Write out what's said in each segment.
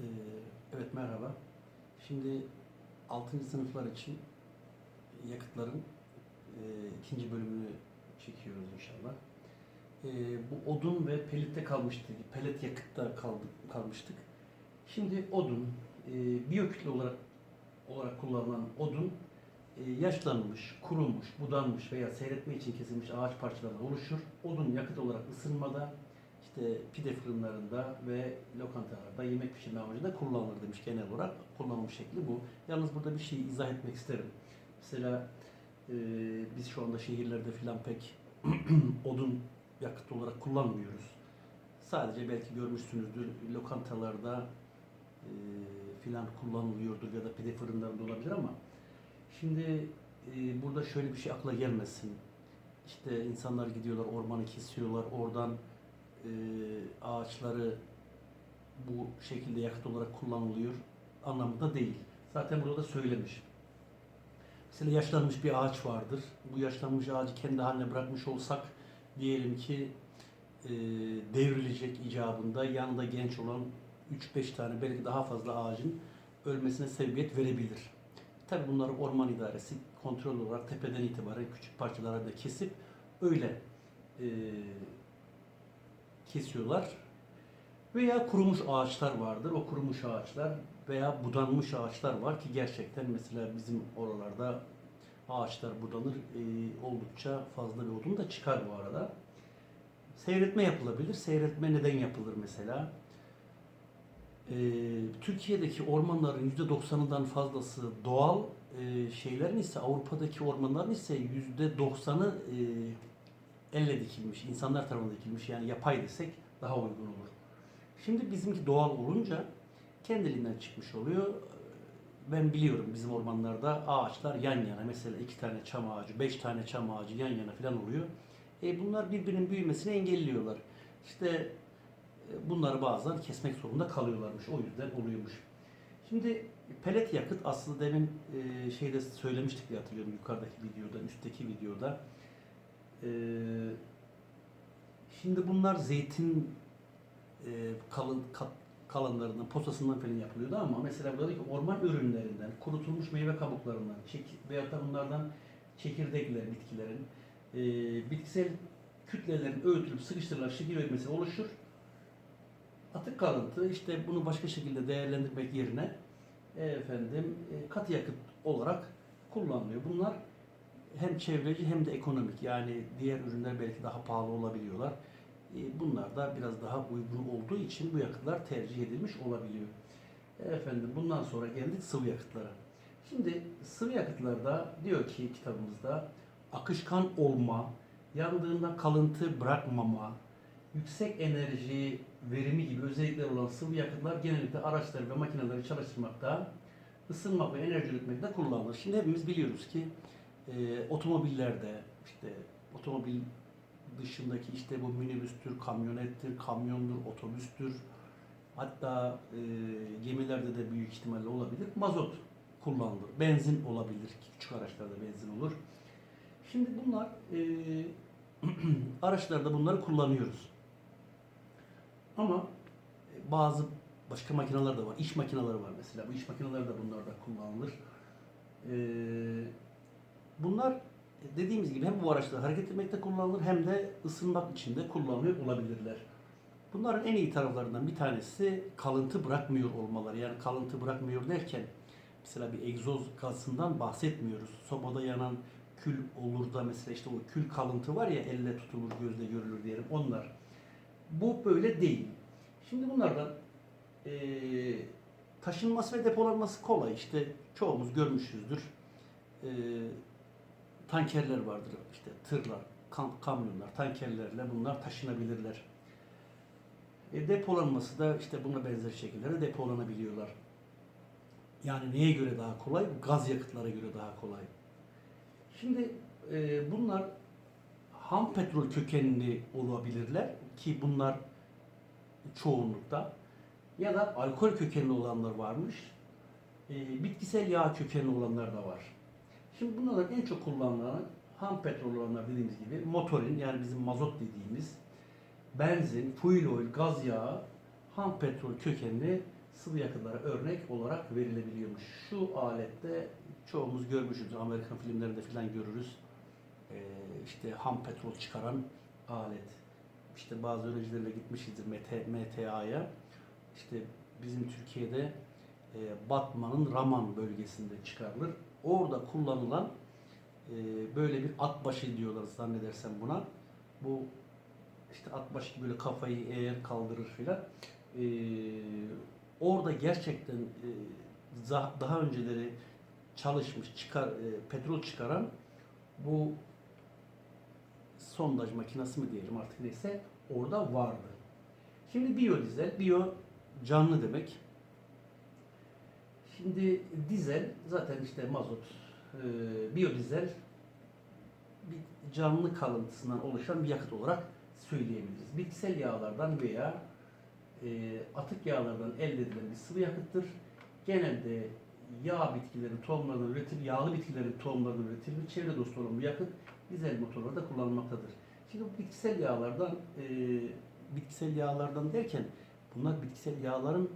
Ee, evet merhaba. Şimdi 6. sınıflar için yakıtların e, ikinci bölümünü çekiyoruz inşallah. Ee, bu odun ve pelitte kalmıştık. Pelet yakıtta kaldık, kalmıştık. Şimdi odun, e, biyokütle olarak olarak kullanılan odun e, yaşlanmış, kurumuş, budanmış veya seyretme için kesilmiş ağaç parçalarından oluşur. Odun yakıt olarak ısınmada, işte pide fırınlarında ve lokantalarda yemek pişirme amacında kullanılır demiş genel olarak. Kullanılmış şekli bu. Yalnız burada bir şey izah etmek isterim. Mesela e, biz şu anda şehirlerde filan pek odun yakıt olarak kullanmıyoruz. Sadece belki görmüşsünüzdür lokantalarda e, filan kullanılıyordur ya da pide fırınlarında olabilir ama şimdi e, burada şöyle bir şey akla gelmesin. İşte insanlar gidiyorlar ormanı kesiyorlar oradan e, ağaçları bu şekilde yakıt olarak kullanılıyor anlamında değil. Zaten burada da söylemiş. Mesela yaşlanmış bir ağaç vardır. Bu yaşlanmış ağacı kendi haline bırakmış olsak diyelim ki e, devrilecek icabında yanında genç olan 3-5 tane belki daha fazla ağacın ölmesine sebebiyet verebilir. Tabi bunları orman idaresi kontrol olarak tepeden itibaren küçük parçalara da kesip öyle e, kesiyorlar. Veya kurumuş ağaçlar vardır. O kurumuş ağaçlar veya budanmış ağaçlar var ki gerçekten mesela bizim oralarda ağaçlar budanır. E, oldukça fazla bir odun da çıkar bu arada. Seyretme yapılabilir. Seyretme neden yapılır mesela? Ee, Türkiye'deki ormanların %90'ından fazlası doğal e, şeylerin ise Avrupa'daki ormanların ise %90'ı e, elle dikilmiş, insanlar tarafından dikilmiş yani yapay desek daha uygun olur. Şimdi bizimki doğal olunca kendiliğinden çıkmış oluyor. Ben biliyorum bizim ormanlarda ağaçlar yan yana mesela iki tane çam ağacı, beş tane çam ağacı yan yana falan oluyor. E bunlar birbirinin büyümesini engelliyorlar. İşte e, bunları bazen kesmek zorunda kalıyorlarmış. O yüzden oluyormuş. Şimdi pelet yakıt aslında demin e, şeyde söylemiştik diye hatırlıyorum yukarıdaki videoda, üstteki videoda. E, şimdi bunlar zeytin e, kalın kat, kalanlarından, posasından falan yapılıyordu ama mesela buradaki orman ürünlerinden, kurutulmuş meyve kabuklarından, çek, veyahut da bunlardan çekirdekler, bitkilerin, e, bitkisel kütlelerin öğütülüp sıkıştırılarak şekil üretmesi oluşur. Atık kalıntı işte bunu başka şekilde değerlendirmek yerine efendim e, katı yakıt olarak kullanılıyor. Bunlar hem çevreci hem de ekonomik yani diğer ürünler belki daha pahalı olabiliyorlar. E, bunlar da biraz daha uygun olduğu için bu yakıtlar tercih edilmiş olabiliyor. Efendim bundan sonra geldik sıvı yakıtlara. Şimdi sıvı yakıtlarda diyor ki kitabımızda akışkan olma, yandığında kalıntı bırakmama, yüksek enerji verimi gibi özellikler olan sıvı yakıtlar genellikle araçları ve makineleri çalıştırmakta, ısınmak ve enerji üretmekte kullanılır. Şimdi hepimiz biliyoruz ki e, otomobillerde işte otomobil dışındaki işte bu minibüstür, kamyonettir, kamyondur, otobüstür, hatta e, gemilerde de büyük ihtimalle olabilir. Mazot kullanılır. Benzin olabilir. Küçük araçlarda benzin olur. Şimdi bunlar e, araçlarda bunları kullanıyoruz. Ama e, bazı başka makineler de var. İş makineleri var mesela. Bu iş makineleri de bunlarda kullanılır. E, bunlar dediğimiz gibi hem bu araçları hareket etmekte kullanılır hem de ısınmak için de kullanılıyor olabilirler. Bunların en iyi taraflarından bir tanesi kalıntı bırakmıyor olmaları. Yani kalıntı bırakmıyor derken mesela bir egzoz gazından bahsetmiyoruz. Sobada yanan kül olur da mesela işte o kül kalıntı var ya elle tutulur gözle görülür diyelim onlar. Bu böyle değil. Şimdi bunlardan e, taşınması ve depolanması kolay. İşte çoğumuz görmüşüzdür. E, tankerler vardır. işte tırlar, kam- kamyonlar, tankerlerle bunlar taşınabilirler. E, depolanması da işte buna benzer şekillere depolanabiliyorlar. Yani neye göre daha kolay? Gaz yakıtlara göre daha kolay. Şimdi e, bunlar ham petrol kökenli olabilirler ki bunlar çoğunlukta ya da alkol kökenli olanlar varmış. E, bitkisel yağ kökenli olanlar da var. Şimdi bunlardan en çok kullanılan ham petrol olanlar dediğimiz gibi motorin yani bizim mazot dediğimiz benzin, fuel oil, gaz yağı, ham petrol kökenli sıvı yakıtlara örnek olarak verilebiliyormuş. Şu alette çoğumuz görmüşüzdür. Amerikan filmlerinde falan görürüz. Ee, işte ham petrol çıkaran alet. İşte bazı öğrencilerle gitmişizdir MT, MTA'ya. İşte bizim Türkiye'de e, Batman'ın Raman bölgesinde çıkarılır. Orada kullanılan e, böyle bir at başı diyorlar zannedersem buna. Bu işte at başı böyle kafayı eğer kaldırır filan. E, orada gerçekten e, daha önceleri çalışmış, çıkar, e, petrol çıkaran bu sondaj makinesi mi diyelim artık neyse orada vardı. Şimdi biyodizel, biyo canlı demek. Şimdi dizel zaten işte mazot, e, biyodizel bir canlı kalıntısından oluşan bir yakıt olarak söyleyebiliriz. Bitkisel yağlardan veya e, atık yağlardan elde edilen bir sıvı yakıttır. Genelde yağ bitkilerin tohumlarından üretilir, yağlı bitkilerin tohumlarından üretilir. Çevre dostu olan bu yakıt dizel motorlarda kullanılmaktadır. Şimdi bu bitkisel yağlardan e, bitkisel yağlardan derken bunlar bitkisel yağların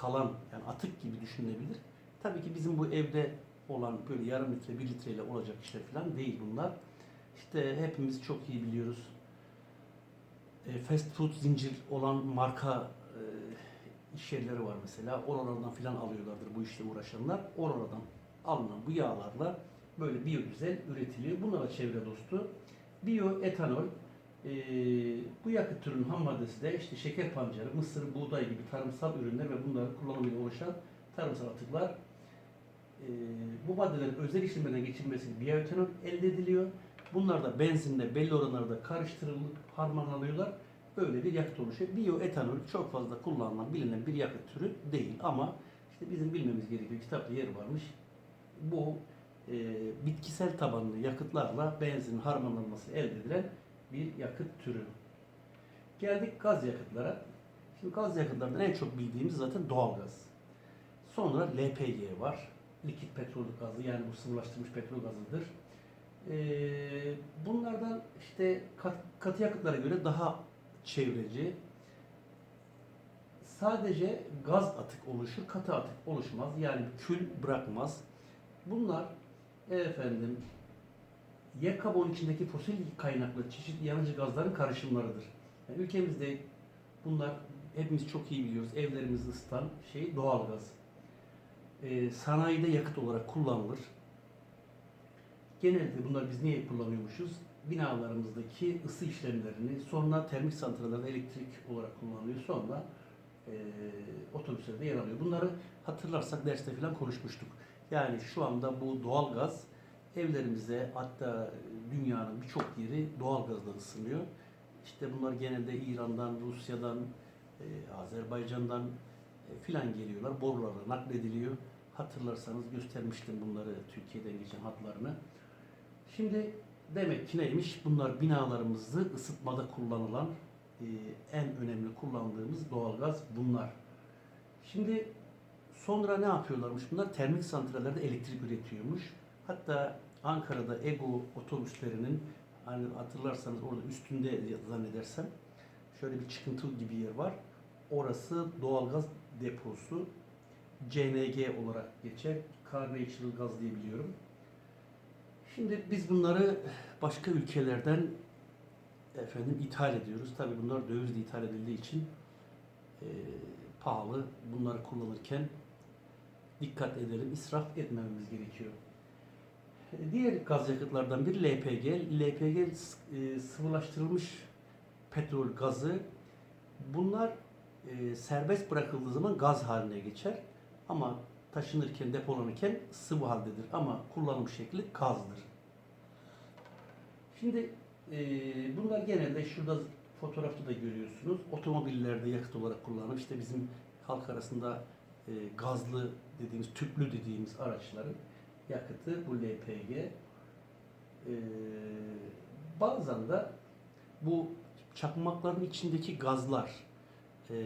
kalan yani atık gibi düşünülebilir. Tabii ki bizim bu evde olan böyle yarım litre, bir litreyle olacak işler falan değil bunlar. İşte hepimiz çok iyi biliyoruz. E, fast food zincir olan marka e, iş yerleri var mesela. Oralardan filan alıyorlardır bu işle uğraşanlar. Oralardan alınan bu yağlarla böyle biyodizel üretiliyor. Bunlar da çevre dostu. Biyoetanol e, bu yakıt türünün ham maddesi de işte şeker pancarı, mısır, buğday gibi tarımsal ürünler ve bunların kullanımıyla oluşan tarımsal atıklar. E, bu maddelerin özel işlemlerine geçirilmesiyle biyoetanol elde ediliyor. Bunlar da benzinle belli oranlarda karıştırılıp harmanlanıyorlar. Böyle bir yakıt oluşuyor. Biyoetanol çok fazla kullanılan, bilinen bir yakıt türü değil ama işte bizim bilmemiz gerekiyor. Kitapta yer varmış. Bu e, bitkisel tabanlı yakıtlarla benzinin harmanlanması elde edilen bir yakıt türü. Geldik gaz yakıtlara. Şimdi gaz yakıtlarından en çok bildiğimiz zaten doğalgaz. Sonra LPG var. Likit petrol gazı yani bu sıvılaştırılmış petrol gazıdır. Ee, bunlardan işte kat, katı yakıtlara göre daha çevreci. Sadece gaz atık oluşur, katı atık oluşmaz. Yani kül bırakmaz. Bunlar efendim yer kabuğunun içindeki fosil kaynaklı çeşitli yanıcı gazların karışımlarıdır. Yani ülkemizde bunlar hepimiz çok iyi biliyoruz. Evlerimizi ısıtan şey doğalgaz. Ee, sanayide yakıt olarak kullanılır. Genelde bunlar biz niye kullanıyormuşuz? Binalarımızdaki ısı işlemlerini, sonra termik santrallerde elektrik olarak kullanılıyor. Sonra e, otobüslerde yer alıyor. Bunları hatırlarsak derste falan konuşmuştuk. Yani şu anda bu doğalgaz evlerimize hatta dünyanın birçok yeri doğalgazla ısınıyor. İşte bunlar genelde İran'dan, Rusya'dan, e, Azerbaycan'dan e, filan geliyorlar. Borularla naklediliyor. Hatırlarsanız göstermiştim bunları Türkiye'den geçen hatlarını. Şimdi demek ki neymiş? Bunlar binalarımızı ısıtmada kullanılan e, en önemli kullandığımız doğalgaz bunlar. Şimdi sonra ne yapıyorlarmış bunlar? Termik santrallerde elektrik üretiyormuş. Hatta Ankara'da Ego otobüslerinin hani hatırlarsanız orada üstünde zannedersem şöyle bir çıkıntı gibi yer var. Orası doğalgaz deposu. CNG olarak geçer. Car Natural Gaz diye biliyorum. Şimdi biz bunları başka ülkelerden efendim ithal ediyoruz. Tabii bunlar dövizle ithal edildiği için e, pahalı. Bunları kullanırken dikkat edelim, israf etmememiz gerekiyor. Diğer gaz yakıtlardan biri LPG. LPG e, sıvılaştırılmış petrol gazı. Bunlar e, serbest bırakıldığı zaman gaz haline geçer. Ama taşınırken, depolanırken sıvı haldedir. Ama kullanım şekli gazdır. Şimdi e, bunlar genelde şurada fotoğrafta da görüyorsunuz. Otomobillerde yakıt olarak kullanılır. İşte bizim halk arasında gazlı dediğimiz, tüplü dediğimiz araçların yakıtı bu LPG. E, bazen de bu çakmakların içindeki gazlar, e,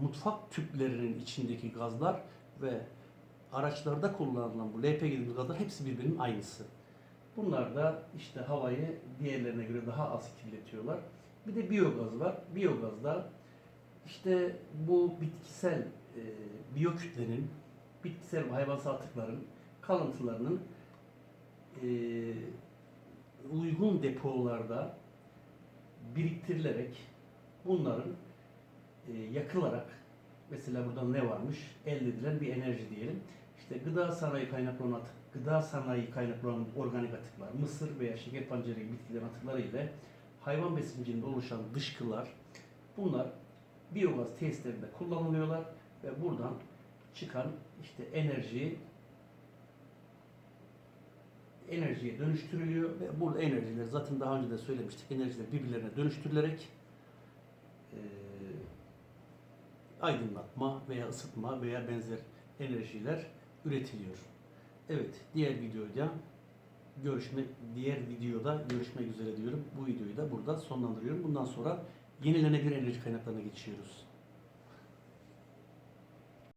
mutfak tüplerinin içindeki gazlar ve araçlarda kullanılan bu LPG dediğimiz gazlar hepsi birbirinin aynısı. Bunlar da işte havayı diğerlerine göre daha az kirletiyorlar. Bir de biyogaz var. Biyogaz da işte bu bitkisel e, biyokütlenin, bitkisel ve hayvansal atıkların kalıntılarının e, uygun depolarda biriktirilerek bunların e, yakılarak mesela burada ne varmış? Elde edilen bir enerji diyelim. İşte gıda sanayi kaynaklı olan atık, gıda sanayi kaynaklı olan organik atıklar, mısır veya şeker pancarı gibi bitkilerin atıkları ile hayvan besinciliğinde oluşan dışkılar bunlar biyogaz tesislerinde kullanılıyorlar ve buradan çıkan işte enerji enerjiye dönüştürülüyor ve burada enerjiler zaten daha önce de söylemiştik enerjiler birbirlerine dönüştürülerek eee, aydınlatma veya ısıtma veya benzer enerjiler üretiliyor. Evet, diğer videoda görüşmek diğer videoda görüşmek üzere diyorum. Bu videoyu da burada sonlandırıyorum. Bundan sonra yenilenebilir enerji kaynaklarına geçiyoruz.